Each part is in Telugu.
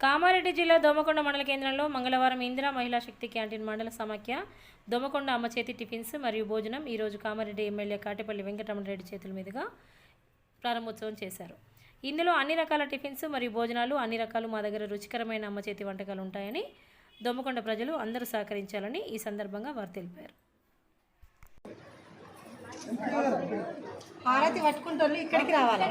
కామారెడ్డి జిల్లా దోమకొండ మండల కేంద్రంలో మంగళవారం ఇందిరా మహిళా శక్తి క్యాంటీన్ మండల సమాఖ్య దోమకొండ అమ్మ చేతి టిఫిన్స్ మరియు భోజనం ఈరోజు కామారెడ్డి ఎమ్మెల్యే కాటేపల్లి వెంకటరమణరెడ్డి చేతుల మీదుగా ప్రారంభోత్సవం చేశారు. ఇందులో అన్ని రకాల టిఫిన్స్ మరియు భోజనాలు అన్ని రకాలు మా దగ్గర రుచికరమైన అమ్మ చేతి వంటకాలు ఉంటాయని దోమకొండ ప్రజలు అందరూ సహకరించాలని ఈ సందర్భంగా వారు తెలిపారు. హారతి పట్టుకుంటోళ్ళు ఇక్కడికి రావాలి?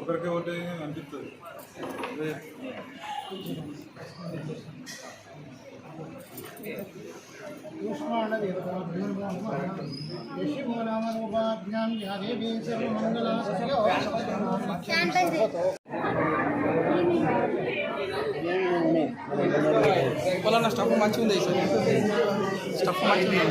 ఒకరికి ఒకటి అనిపిస్తుంది. పలానా స్టఫ్ మంచిగా ఉంది స్టఫ్ మంచిగా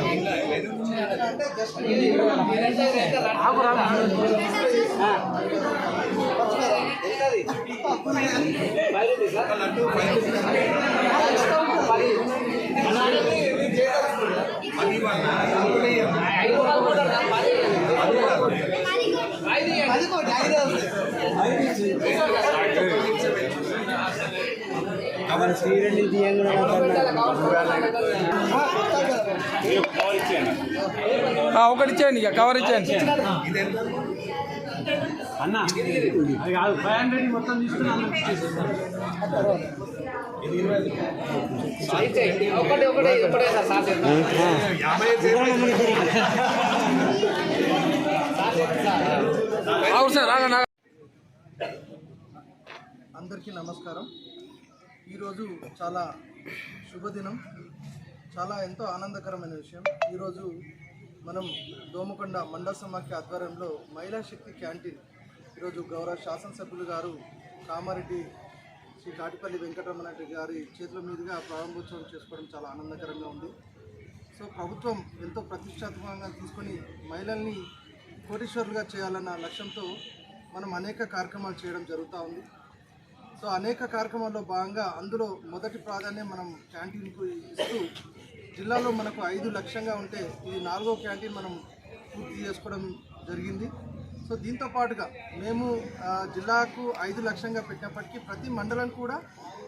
మన మంచిగా ఉంది ఆ, ఒకటి ఇచ్చేయండి ఇక కవర్ ఇచ్చేయండి. అవును సార్ ఆగండి, ఆగండి. అందరికీ నమస్కారం. ఈరోజు చాలా శుభదినం. చాలా ఎంతో ఆనందకరమైన విషయం. ఈరోజు మనం దోమకొండ మండల సమాఖ్య ఆధ్వర్యంలో మహిళా శక్తి క్యాంటీన్ ఈరోజు గౌరవ శాసనసభ్యులు గారు కామారెడ్డి శ్రీ కాటిపల్లి వెంకటరమణ రెడ్డి గారి చేతుల మీదుగా ప్రారంభోత్సవం చేసుకోవడం చాలా ఆనందకరంగా ఉంది. సో ప్రభుత్వం ఎంతో ప్రతిష్టాత్మకంగా తీసుకొని మహిళల్ని కోటీశ్వరులుగా చేయాలన్న లక్ష్యంతో మనం అనేక కార్యక్రమాలు చేయడం జరుగుతూ ఉంది. సో అనేక కార్యక్రమాల్లో భాగంగా అందులో మొదటి ప్రాధాన్యం మనం క్యాంటీన్కు ఇస్తూ జిల్లాలో మనకు ఐదు లక్ష్యంగా ఉంటే ఇది నాలుగో క్యాంటీన్ మనం పూర్తి చేసుకోవడం జరిగింది. సో దీంతో పాటుగా మేము జిల్లాకు ఐదు లక్ష్యంగా పెట్టినప్పటికీ ప్రతి మండలం కూడా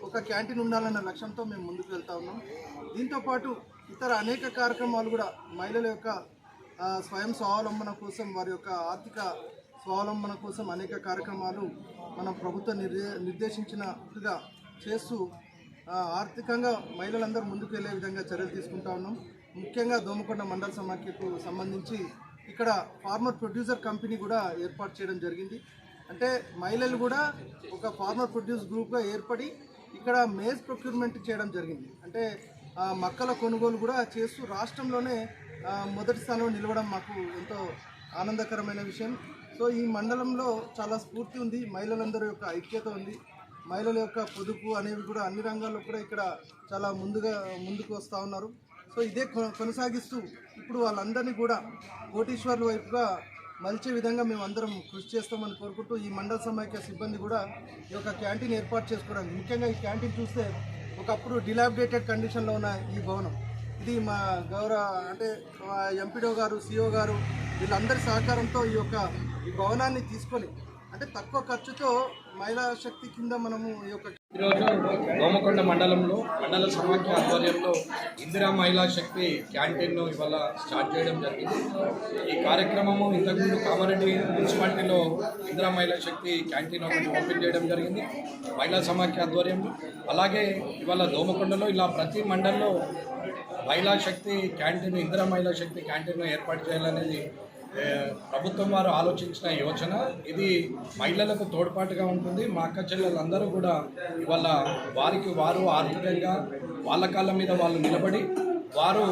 ఒక క్యాంటీన్ ఉండాలన్న లక్ష్యంతో మేము ముందుకు వెళ్తా ఉన్నాం. దీంతో పాటు ఇతర అనేక కార్యక్రమాలు కూడా మహిళల యొక్క స్వయం స్వావలంబన కోసం వారి యొక్క ఆర్థిక స్వావలంబన కోసం అనేక కార్యక్రమాలు మన ప్రభుత్వం నిర్దే నిర్దేశించినట్టుగా చేస్తూ ఆర్థికంగా మహిళలందరూ ముందుకు వెళ్ళే విధంగా చర్యలు తీసుకుంటా ఉన్నాం. ముఖ్యంగా దోమకొండ మండల సమాఖ్యకు సంబంధించి ఇక్కడ ఫార్మర్ ప్రొడ్యూసర్ కంపెనీ కూడా ఏర్పాటు చేయడం జరిగింది. అంటే మహిళలు కూడా ఒక ఫార్మర్ ప్రొడ్యూస్ గ్రూప్గా ఏర్పడి ఇక్కడ మేజ్ ప్రొక్యూర్మెంట్ చేయడం జరిగింది. అంటే మక్కల కొనుగోలు కూడా చేస్తూ రాష్ట్రంలోనే మొదటి స్థానంలో నిలవడం మాకు ఎంతో ఆనందకరమైన విషయం. సో ఈ మండలంలో చాలా స్ఫూర్తి ఉంది. మహిళలందరి యొక్క ఐక్యత ఉంది. మహిళల యొక్క పొదుపు అనేవి కూడా అన్ని రంగాల్లో కూడా ఇక్కడ చాలా ముందుగా ముందుకు వస్తూ ఉన్నారు. సో ఇదే కొనసాగిస్తూ ఇప్పుడు వాళ్ళందరినీ కూడా కోటీశ్వర్ల వైపుగా మలిచే విధంగా మేము అందరం కృషి చేస్తామని కోరుకుంటూ ఈ మండల సమాఖ్య సిబ్బంది కూడా ఈ యొక్క క్యాంటీన్ ఏర్పాటు చేసుకోవడానికి ముఖ్యంగా ఈ క్యాంటీన్ చూస్తే ఒకప్పుడు డిలాబిడేటెడ్ కండిషన్లో ఉన్న ఈ భవనం. ఇది మా గౌరవ అంటే ఎంపీడో గారు సిఓ గారు వీళ్ళందరి సహకారంతో ఈ యొక్క ఈ భవనాన్ని తీసుకొని అంటే తక్కువ ఖర్చుతో మహిళా శక్తి కింద మనము ఈ యొక్క ఈరోజు దోమకొండ మండలంలో మండల సమాఖ్య ఆధ్వర్యంలో ఇందిరా మహిళా శక్తి క్యాంటీన్ను ఇవాళ స్టార్ట్ చేయడం జరిగింది. ఈ కార్యక్రమము ఇంతకుముందు కామారెడ్డి మున్సిపాలిటీలో ఇందిరా మహిళా శక్తి క్యాంటీన్ ఒకటి ఓపెన్ చేయడం జరిగింది మహిళా సమాఖ్య ఆధ్వర్యంలో. అలాగే ఇవాళ దోమకొండలో ఇలా ప్రతి మండలంలో మహిళా శక్తి క్యాంటీన్ ఇందిరా మహిళా శక్తి క్యాంటీన్ను ఏర్పాటు చేయాలనేది ప్రభుత్వం వారు ఆలోచించిన యోచన ఇది మహిళలకు తోడ్పాటుగా ఉంటుంది. మా అక్క చెల్లెలందరూ కూడా ఇవాళ వారికి వారు ఆర్థికంగా వాళ్ళ కాళ్ళ మీద వాళ్ళు నిలబడి వారు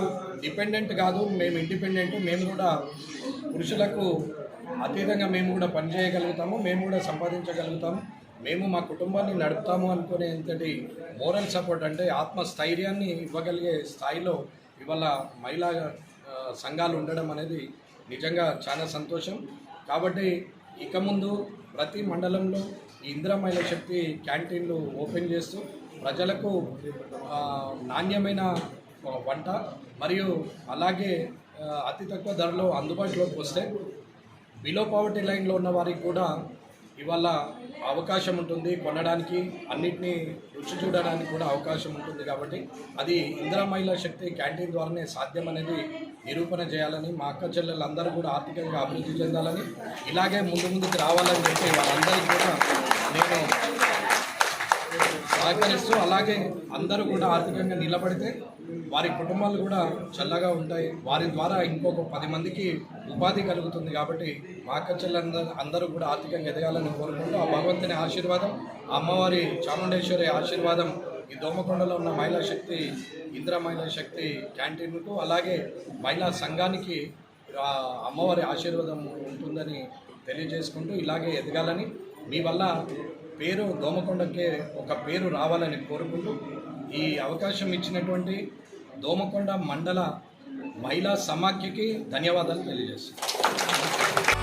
డిపెండెంట్ కాదు మేము ఇండిపెండెంట్ మేము కూడా పురుషులకు అతీతంగా మేము కూడా పనిచేయగలుగుతాము మేము కూడా సంపాదించగలుగుతాము మేము మా కుటుంబాన్ని నడుపుతాము అనుకునేంతటి మోరల్ సపోర్ట్ అంటే ఆత్మస్థైర్యాన్ని ఇవ్వగలిగే స్థాయిలో ఇవాళ మహిళా సంఘాలు ఉండడం అనేది నిజంగా చాలా సంతోషం. కాబట్టి ఇక ముందు ప్రతి మండలంలో ఈ శక్తి క్యాంటీన్లు ఓపెన్ చేస్తూ ప్రజలకు నాణ్యమైన వంట మరియు అలాగే అతి తక్కువ ధరలో అందుబాటులోకి వస్తే బిలో పవర్టీ లైన్లో ఉన్న వారికి కూడా ఇవాళ అవకాశం ఉంటుంది కొనడానికి అన్నిటినీ రుచి చూడడానికి కూడా అవకాశం ఉంటుంది కాబట్టి అది ఇందిరా మహిళా శక్తి క్యాంటీన్ ద్వారానే సాధ్యం అనేది నిరూపణ చేయాలని మా అక్క చెల్లెలందరూ కూడా ఆర్థికంగా అభివృద్ధి చెందాలని ఇలాగే ముందు ముందుకు రావాలని చెప్పి వాళ్ళందరికీ కూడా నేను సహకరిస్తూ అలాగే అందరూ కూడా ఆర్థికంగా నిలబడితే వారి కుటుంబాలు కూడా చల్లగా ఉంటాయి. వారి ద్వారా ఇంకొక పది మందికి ఉపాధి కలుగుతుంది కాబట్టి మా అక్క అందరూ కూడా ఆర్థికంగా ఎదగాలని కోరుకుంటూ ఆ భగవంతుని ఆశీర్వాదం అమ్మవారి చాముండేశ్వరి ఆశీర్వాదం ఈ దోమకొండలో ఉన్న మహిళా శక్తి ఇందిరా మహిళా శక్తి క్యాంటీన్కు అలాగే మహిళా సంఘానికి అమ్మవారి ఆశీర్వాదం ఉంటుందని తెలియజేసుకుంటూ ఇలాగే ఎదగాలని మీ వల్ల పేరు దోమకొండకే ఒక పేరు రావాలని కోరుకుంటూ ఈ అవకాశం ఇచ్చినటువంటి దోమకొండ మండల మహిళా సమాఖ్యకి ధన్యవాదాలు తెలియజేస్తాను